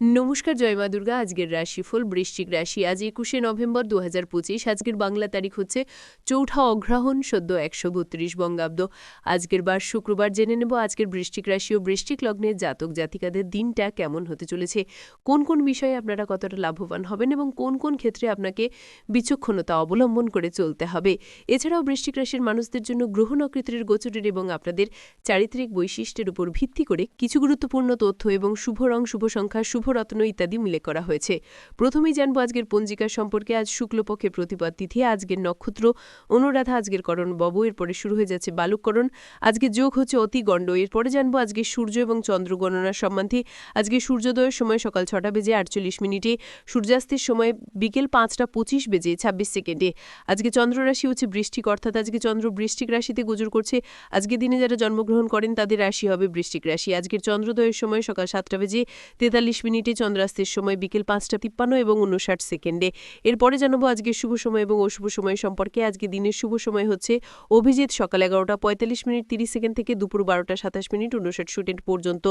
নমস্কার, জয় মা দুর্গা। আজকের রাশিফল, বৃশ্চিক রাশি। আজ একুশে নভেম্বর দু হাজার পঁচিশ। আজকের বাংলা তারিখ হচ্ছে চৌঠা অগ্রহণ সদ্য একশো বত্রিশ বঙ্গাব্দ। আজকের বার শুক্রবার জেনে নেব আজকের বৃশ্চিক রাশি ও বৃশ্চিক লগ্নের জাতক জাতিকাদের দিনটা কেমন হতে চলেছে। কোন কোন বিষয়ে আপনারা কতটা লাভবান হবেন এবং কোন কোন ক্ষেত্রে আপনাকে বিচক্ষণতা অবলম্বন করে চলতে হবে। এছাড়াও বৃশ্চিক রাশির মানুষদের জন্য গ্রহ নক্ষত্রের গোচরের এবং আপনাদের চারিত্রিক বৈশিষ্ট্যের উপর ভিত্তি করে কিছু গুরুত্বপূর্ণ তথ্য এবং শুভ রং, শুভ সংখ্যা, শুভ রত্ন ইত্যাদি উল্লেখ করা হয়েছে। প্রথমেই জানব আজকের পঞ্জিকা সম্পর্কে। আজ শুক্লপক্ষে প্রতিপদ তিথি, আজকের নক্ষত্র, অনুরাধা, আজকের করণ বব, এরপরে শুরু হয়ে যাচ্ছে বালুকরণ আজকে যোগ হচ্ছে অতি গণ্ড। এরপরে জানব আজকে সূর্য এবং চন্দ্র গণনার সম্বন্ধে। আজকে সূর্যোদয়ের সময় সকাল ছটা বেজে আটচল্লিশ মিনিটে, সূর্যাস্তের সময় বিকেল পাঁচটা পঁচিশ বেজে ছাব্বিশ সেকেন্ডে। আজকে চন্দ্ররাশি হচ্ছে বৃষ্টিক, অর্থাৎ আজকে চন্দ্র বৃষ্টিক রাশিতে গোচর করছে। আজকে দিনে যারা জন্মগ্রহণ করেন, তাদের রাশি হবে বৃষ্টিক রাশি। আজকের চন্দ্রোদয়ের সময় সকাল সাতটা বেজে তেতাল্লিশ মিনিটে চন্দ্রাস্তের সময় বিকেল পাঁচটা তিপ্পান্ন এবং উনষাট সেকেন্ডে। এরপরে জানাব আজকের শুভ সময় এবং অশুভ সময় সম্পর্কে। আজকে দিনের শুভ সময় হচ্ছে অভিজিৎ, সকাল এগারোটা পঁয়তাল্লিশ মিনিট তিরিশ সেকেন্ড থেকে দুপুর বারোটা সাতাশ মিনিট উনষাট সেকেন্ড পর্যন্ত।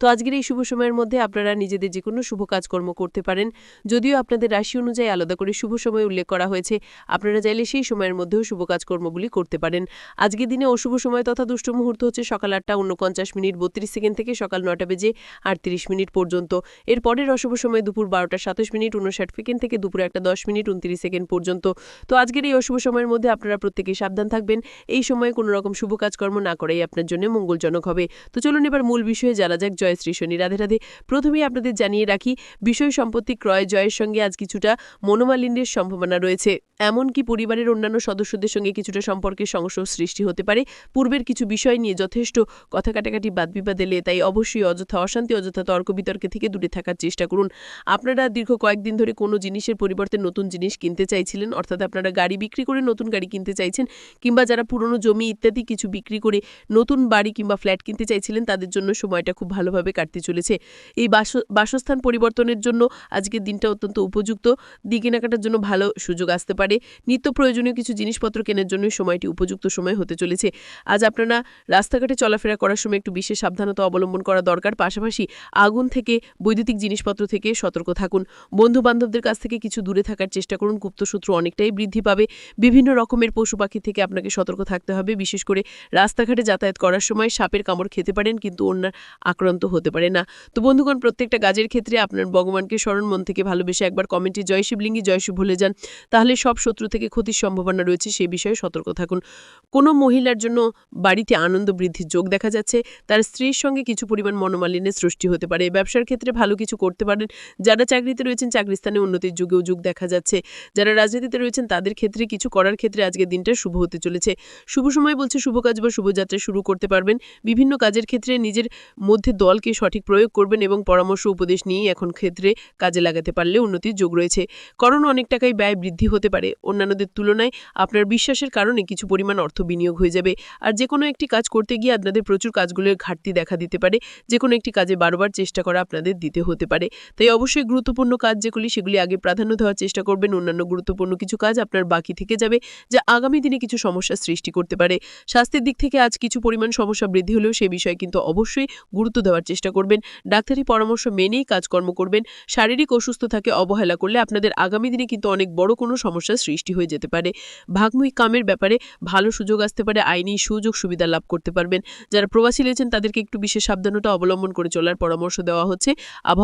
তো আজকের এই শুভ সময়ের মধ্যে আপনারা নিজেদের যে কোনো শুভ কাজকর্ম করতে পারেন। যদিও আপনাদের রাশি অনুযায়ী আলাদা করে শুভ সময় উল্লেখ করা হয়েছে, আপনারা চাইলে সেই সময়ের মধ্যেও শুভ কাজকর্মগুলি করতে পারেন। আজকের দিনে অশুভ সময় তথা দুষ্ট মুহূর্ত হচ্ছে সকাল আটটা উনপঞ্চাশ মিনিট, বত্রিশ সেকেন্ড থেকে সকাল নটা বেজে আটত্রিশ মিনিট পর্যন্ত। এর পরের অশুভ সময় দুপুর বারোটা সাতাশ মিনিট উনষাট সেকেন্ড থেকে দুপুর একটা দশ মিনিট উনত্রিশ সেকেন্ড পর্যন্ত। তো আজকের এই অশুভ সময়ের মধ্যে আপনারা প্রত্যেকেই সাবধান থাকবেন। এই সময়ে কোনো রকম শুভ কাজকর্ম না করাই আপনার জন্য মঙ্গলজনক হবে। তো চলুন এবার মূল বিষয়ে জানা যাক। জয় শ্রী শনি, রাধে রাধে। প্রথমেই আপনাদের জানিয়ে রাখি, বিষয় সম্পত্তি ক্রয় জয়ের সঙ্গে আজ কিছুটা মনোমালিন্যের সম্ভাবনা রয়েছে। এমনকি পরিবারের অন্যান্য সদস্যদের সঙ্গে কিছুটা সম্পর্কের সংশয় সৃষ্টি হতে পারে? পূর্বের কিছু বিষয় নিয়ে যথেষ্ট কথা কাটাকাটি, বাদ বিবাদ এলে তাই অবশ্যই অযথা অশান্তি, অযথা তর্ক বিতর্কে থেকে দূরে থাকার চেষ্টা করুন। আপনারা দীর্ঘ কয়েকদিন ধরে কোনো জিনিসের পরিবর্তে নতুন জিনিস কিনতে চাইছিলেন, অর্থাৎ আপনারা গাড়ি বিক্রি করে নতুন গাড়ি কিনতে চাইছেন, কিংবা যারা পুরনো জমি ইত্যাদি কিছু বিক্রি করে নতুন বাড়ি কিংবা ফ্ল্যাট কিনতে চাইছিলেন, তাদের জন্য সময়টা খুব ভালোভাবে কাটতে চলেছে। এই বাস- বাসস্থান পরিবর্তনের জন্য আজকের দিনটা অত্যন্ত উপযুক্ত। দিক কেনাকাটার জন্য ভালো সুযোগ আসতে পারে। নিত্য প্রয়োজনীয় কিছু জিনিসপত্র কেনার জন্য সময়টি উপযুক্ত সময় হতে চলেছে। আজ আপনারা রাস্তাঘাটে চলাফেরা করার সময় একটু বিশেষ সাবধানতা অবলম্বন করা দরকার। পাশাপাশি আগুন থেকে বৈদ্যুতিক জিনিসপত্র থেকে সতর্ক থাকুন। বন্ধু বান্ধবদের কাছ থেকে কিছু দূরে থাকার চেষ্টা করুন। গুপ্তসূত্র অনেকটাই বৃদ্ধি পাবে। বিভিন্ন রকমের পশু পাখি থেকে আপনাকে সতর্ক থাকতে হবে। বিশেষ করে রাস্তাঘাটে যাতায়াত করার সময় সাপের কামড় খেতে পারেন, কিন্তু অন্যার আক্রান্ত হতে পারে না। তো বন্ধুগণ, প্রত্যেকটা কাজের ক্ষেত্রে আপনার ভগবানকে স্মরণ, মন থেকে ভালোবেসে একবার কমেন্টে জয় শিবলিঙ্গি, জয় শিব ভুলে যান। তাহলে সব শত্রু থেকে ক্ষতির সম্ভাবনা রয়েছে, সে বিষয়ে সতর্ক থাকুন। কোনো মহিলার জন্য বাড়িতে আনন্দ বৃদ্ধির যোগ দেখা যাচ্ছে। তার স্ত্রীর সঙ্গে কিছু পরিমাণ মনোমালিন্যের সৃষ্টি হতে পারে। ব্যবসার ক্ষেত্রে ভালো কিছু করতে পারেন। যারা চাকরিতে রয়েছেন চাকরি স্থানে উন্নতির যুগেও যুগ দেখা যাচ্ছে। যারা রাজনীতিতে রয়েছেন, তাদের ক্ষেত্রে কিছু করার ক্ষেত্রে আজকের দিনটা শুভ হতে চলেছে। শুভ সময় বলছে শুভ কাজ বা শুভযাত্রা শুরু করতে পারবেন। বিভিন্ন কাজের ক্ষেত্রে নিজের মধ্যে দলকে সঠিক প্রয়োগ করবেন এবং পরামর্শ উপদেশ নিয়েই এখন ক্ষেত্রে কাজে লাগাতে পারলে উন্নতির যোগ রয়েছে। কারণ অনেক টাকায় ব্যয় বৃদ্ধি হতে পারে। অন্যান্যদের তুলনায় আপনার বিশ্বাসের কারণে কিছু পরিমাণ অর্থ বিনিয়োগ হয়ে যাবে। আর যে কোনো একটি কাজ করতে গিয়ে আপনাদের প্রচুর কাজগুলোর ঘাটতি দেখা দিতে পারে। যে কোনো একটি কাজে বারবার চেষ্টা করা আপনাদের দিতে হতে পারে। তাই অবশ্যই গুরুত্বপূর্ণ কাজ যেগুলি, সেগুলি আগে প্রাধান্য দেওয়ার চেষ্টা করবেন। অন্যান্য গুরুত্বপূর্ণ কিছু কাজ আপনার বাকি থেকে যাবে, যা আগামী দিনে কিছু সমস্যা সৃষ্টি করতে পারে। স্বাস্থ্যের দিক থেকে আজ কিছু পরিমাণ সমস্যা বৃদ্ধি হলেও সে বিষয়ে কিন্তু অবশ্যই গুরুত্ব দেওয়ার চেষ্টা করবেন। ডাক্তারি পরামর্শ মেনেই কাজকর্ম করবেন। শারীরিক অসুস্থ থাকে অবহেলা করলে আপনাদের আগামী দিনে কিন্তু অনেক বড় কোনো সমস্যার সৃষ্টি হয়ে যেতে পারে। ভাগময়ী কামের ব্যাপারে ভালো সুযোগ আসতে পারে, আইনি সুযোগ সুবিধা লাভ করতে পারবেন। যারা প্রবাসী রয়েছেন, তাদেরকে একটু বিশেষ সাবধানতা অবলম্বন করে চলার পরামর্শ দেওয়া হচ্ছে।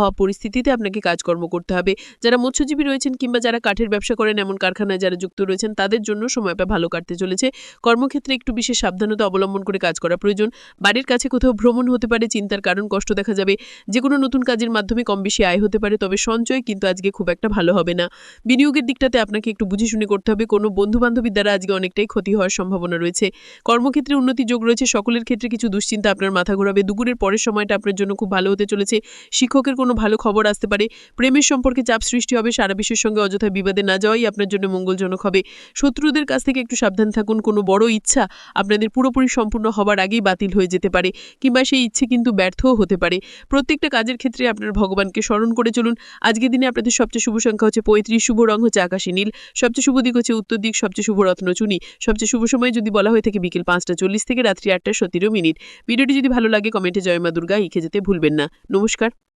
আবহাওয়া পরিস্থিতিতে আপনাকে কাজকর্ম করতে হবে। যারা মৎস্যজীবী রয়েছেন কিংবা যারা কাঠের ব্যবসা করেন, এমন কারখানায় যারা যুক্ত রয়েছেন, তাদের জন্য সময়টা ভালো কাটতে চলেছে। কর্মক্ষেত্রে একটু বিশেষ সাবধানতা অবলম্বন করে কাজ করা প্রয়োজন। বাড়ির কাছে কোথাও ভ্রমণ হতে পারে, চিন্তার কারণ, কষ্ট দেখা যাবে। যে কোনো নতুন কাজের মাধ্যমে কম বেশি আয় হতে পারে, তবে সঞ্চয় কিন্তু আজকে খুব একটা ভালো হবে না। বিনিয়োগের দিকটাতে আপনাকে একটু বুঝে শুনে করতে হবে। কোনো বন্ধু বান্ধবীর দ্বারা আজকে অনেকটাই ক্ষতি হওয়ার সম্ভাবনা রয়েছে। কর্মক্ষেত্রে উন্নতি যোগ রয়েছে। সকলের ক্ষেত্রে কিছু দুশ্চিন্তা আপনার মাথা ঘোরাবে। দুপুরের পরের সময়টা আপনার জন্য খুব ভালো হতে চলেছে। শিক্ষকের কোনো ভালো খবর আসতে পারে। প্রেমের সম্পর্কে চাপ সৃষ্টি হবে, সারা বিশ্বের সঙ্গে অযথা বিবাদে না যাওয়াই আপনার জন্য মঙ্গলজনক হবে। শত্রুদের কাছ থেকে একটু সাবধান থাকুন, কোনো বড় ইচ্ছা আপনাদের পুরোপুরি সম্পূর্ণ হবার আগেই বাতিল হয়ে যেতে পারে, কিংবা সেই ইচ্ছে কিন্তু ব্যর্থও হতে পারে। প্রত্যেকটা কাজের ক্ষেত্রে আপনার ভগবানকে স্মরণ করে চলুন। আজকের দিনে আপনাদের সবচেয়ে শুভ সংখ্যা হচ্ছে পঁয়ত্রিশ, শুভ রং হচ্ছে আকাশী নীল। সবচেয়ে শুভ দিক হচ্ছে উত্তর দিক, সবচেয়ে শুভ রত্ন চুনি। সবচেয়ে শুভ সময় যদি বলা হয়ে থাকে বিকেল পাঁচটা চল্লিশ থেকে রাত্রি আটটা সতেরো মিনিট। ভিডিওটি যদি ভালো লাগে, কমেন্টে জয় মা দুর্গা, লিখে যেতে ভুলবেন না। নমস্কার।